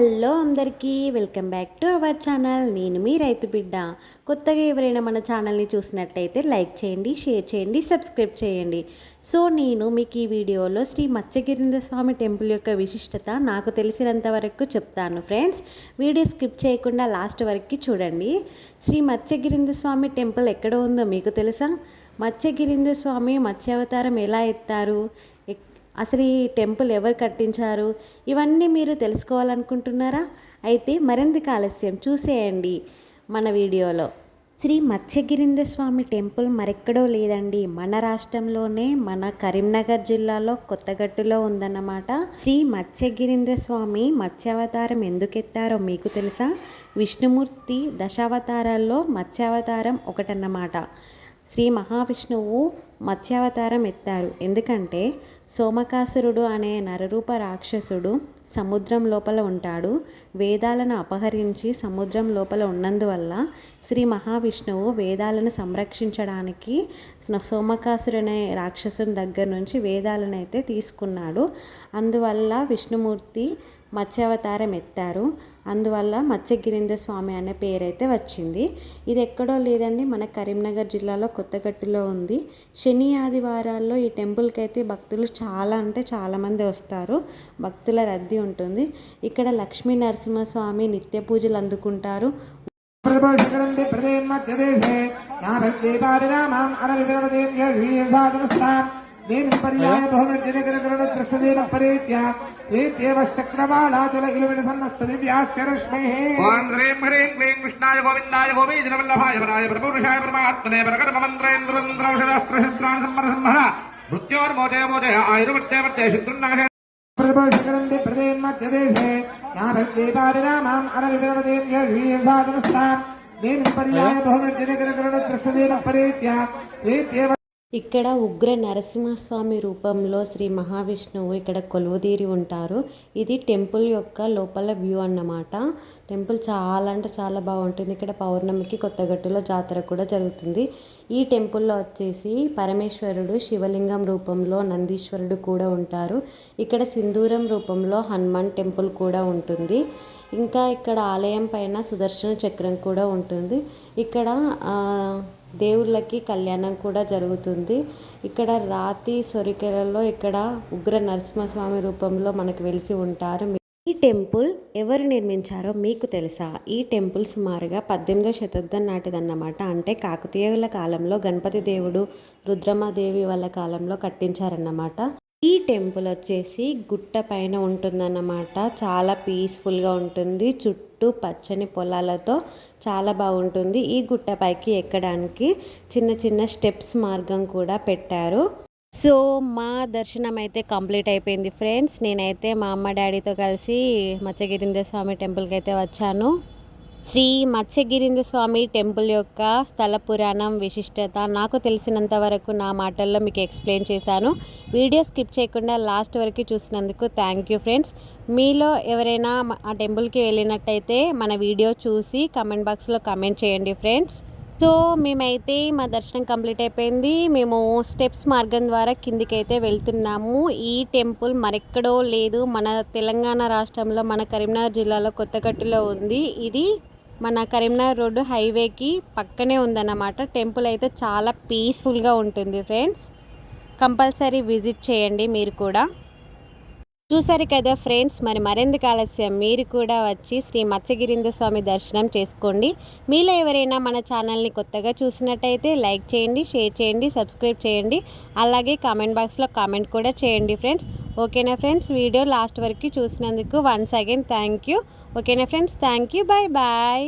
Hello అందరికీ welcome back to our channel. నేను మీ రైతు బిడ్డ. కొత్తగా ఎవరైనా మన ఛానల్ని చూసినట్లయితే లైక్ చేయండి షేర్ చేయండి సబ్స్క్రైబ్ చేయండి. సో నేను మీకు ఈ వీడియోలో శ్రీ మత్స్యగిరింద స్వామి టెంపుల్ యొక్క విశిష్టత నాకు తెలిసినంత వరకు చెప్తాను ఫ్రెండ్స్. వీడియో స్కిప్ చేయకుండా లాస్ట్ వరకు చూడండి. శ్రీ మత్స్యగిరింద స్వామి టెంపుల్ ఎక్కడ ఉందో మీకు తెలుసా? మత్స్యగిరింద స్వామి మత్స్యావతారం ఎలా ఎత్తారు? అసలు ఈ టెంపుల్ ఎవరు కట్టించారు? ఇవన్నీ మీరు తెలుసుకోవాలనుకుంటున్నారా? అయితే మరింత ఆలస్యం? చూసేయండి మన వీడియోలో. శ్రీ మత్స్యగిరింద స్వామి టెంపుల్ మరెక్కడో లేదండి. మన రాష్ట్రంలోనే మన కరీంనగర్ జిల్లాలో కొత్తగట్టులో ఉందన్నమాట. శ్రీ మత్స్యగిరింద స్వామి మత్స్యావతారం ఎందుకెత్తారో మీకు తెలుసా? విష్ణుమూర్తి దశావతారాల్లో మత్స్యావతారం ఒకటన్నమాట. శ్రీ మహావిష్ణువు మత్స్యావతారం ఎత్తారు. ఎందుకంటే సోమకాసురుడు అనే నరరూప రాక్షసుడు సముద్రం లోపల ఉంటాడు. వేదాలను అపహరించి సముద్రం లోపల ఉన్నందువల్ల శ్రీ మహావిష్ణువు వేదాలను సంరక్షించడానికి సోమకాసురనే అనే రాక్షసుని దగ్గర నుంచి వేదాలను అయితే తీసుకున్నాడు. అందువల్ల విష్ణుమూర్తి మత్స్యావతారం ఎత్తారు. అందువల్ల మత్స్యగిరింద స్వామి అనే పేరైతే వచ్చింది. ఇది ఎక్కడో లేదండి మన కరీంనగర్ జిల్లాలో కొత్తగట్టులో ఉంది. శని ఆదివారాల్లో ఈ టెంపుల్కి అయితే భక్తులు చాలా అంటే చాలామంది వస్తారు. భక్తుల రద్దీ ఉంటుంది. ఇక్కడ లక్ష్మీ నరసింహస్వామి నిత్య పూజలు అందుకుంటారు. పర్యాయ బహుమర్జనకరకరుణ పరేత్య. ఏత్యేవ చక్రవాళాచల ఇలువిన సన్నస్త దివ్యాస్యరశ్మై ఓం హ్రీం హ్రీం క్లీం కృష్ణాయ గోవిందాయ గోపీజనవల్లభాయ పరాయ పరపురుషాయ పరమాత్మనే పరకర్మమంత్రేంద్రేంద్రౌషధాస్త్రశస్త్రాన్ సంవరసింహ మృత్యోర్మోచయ మోచయ ఆయుర్మత్యవర్తయ శత్రున్నాశ ప్రతిభాశకరండి ప్రదేశే యాభద్వీపాదినామాం అరవిరవదేవ్య సాధనస్థాన్ నేను పర్యాయ బహుమర్జనకరకరుణ పరేత్య. ఏత్యేవ ఇక్కడ ఉగ్ర నరసింహస్వామి రూపంలో శ్రీ మహావిష్ణువు ఇక్కడ కొలువుదీరి ఉంటారు. ఇది టెంపుల్ యొక్క లోపల వ్యూ అన్నమాట. టెంపుల్ చాలా అంటే చాలా బాగుంటుంది. ఇక్కడ పౌర్ణమికి కొత్తగట్టులో జాతర కూడా జరుగుతుంది. ఈ టెంపుల్లో వచ్చేసి పరమేశ్వరుడు శివలింగం రూపంలో నందీశ్వరుడు కూడా ఉంటారు. ఇక్కడ సింధూరం రూపంలో హనుమాన్ టెంపుల్ కూడా ఉంటుంది. ఇంకా ఇక్కడ ఆలయం పైన సుదర్శన చక్రం కూడా ఉంటుంది. ఇక్కడ దేవుళ్ళకి కళ్యాణం కూడా జరుగుతుంది. ఇక్కడ రాతి సొరికెలలో ఇక్కడ ఉగ్ర నరసింహస్వామి రూపంలో మనకు వెలిసి ఉంటారు. ఈ టెంపుల్ ఎవరు నిర్మించారో మీకు తెలుసా? ఈ టెంపుల్ సుమారుగా పద్దెనిమిదో శతాబ్దం నాటిదన్నమాట. అంటే కాకతీయుల కాలంలో గణపతి దేవుడు రుద్రమాదేవి వాళ్ళ కాలంలో కట్టించారన్నమాట. ఈ టెంపుల్ వచ్చేసి గుట్ట పైన ఉంటుందన్నమాట. చాలా పీస్ఫుల్గా ఉంటుంది. చుట్టూ చుట్టూ పచ్చని పొలాలతో చాలా బాగుంటుంది. ఈ గుట్టపైకి ఎక్కడానికి చిన్న చిన్న స్టెప్స్ మార్గం కూడా పెట్టారు. సో మా దర్శనం అయితే కంప్లీట్ అయిపోయింది ఫ్రెండ్స్. నేనైతే మా అమ్మ డాడీతో కలిసి మత్స్యగిరింద స్వామి టెంపుల్కి అయితే వచ్చాను. శ్రీ మత్స్యగిరింద స్వామి టెంపుల్ యొక్క స్థల పురాణం విశిష్టత నాకు తెలిసినంత వరకు నా మాటల్లో మీకు ఎక్స్ప్లెయిన్ చేశాను. వీడియో స్కిప్ చేయకుండా లాస్ట్ వరకు చూసినందుకు థ్యాంక్ యూ ఫ్రెండ్స్. మీలో ఎవరైనా ఆ టెంపుల్కి వెళ్ళినట్టయితే మన వీడియో చూసి కమెంట్ బాక్స్లో కమెంట్ చేయండి ఫ్రెండ్స్. సో మేమైతే మా దర్శనం కంప్లీట్ అయిపోయింది. మేము స్టెప్స్ మార్గం ద్వారా కిందికైతే వెళ్తున్నాము. ఈ టెంపుల్ మరెక్కడో లేదు. మన తెలంగాణ రాష్ట్రంలో మన కరీంనగర్ జిల్లాలో కొత్తగట్టులో ఉంది. ఇది మన కరీంనగర్ రోడ్డు హైవేకి పక్కనే ఉందన్నమాట. టెంపుల్ అయితే చాలా పీస్ఫుల్గా ఉంటుంది ఫ్రెండ్స్. కంపల్సరీ విజిట్ చేయండి మీరు కూడా. చూసారు కదా ఫ్రెండ్స్ మరి మరెందుకు ఆలస్యం? మీరు కూడా వచ్చి శ్రీ మత్స్యగిరింద స్వామి దర్శనం చేసుకోండి. మీలో ఎవరైనా మన ఛానల్ని కొత్తగా చూసినట్టయితే లైక్ చేయండి షేర్ చేయండి సబ్స్క్రైబ్ చేయండి. అలాగే కామెంట్ బాక్స్లో కామెంట్ కూడా చేయండి ఫ్రెండ్స్. ఓకేనా ఫ్రెండ్స్? వీడియో లాస్ట్ వరకు చూసినందుకు వన్స్ అగైన్ థ్యాంక్ యూ. ఓకేనా friends? Thank you. Bye bye.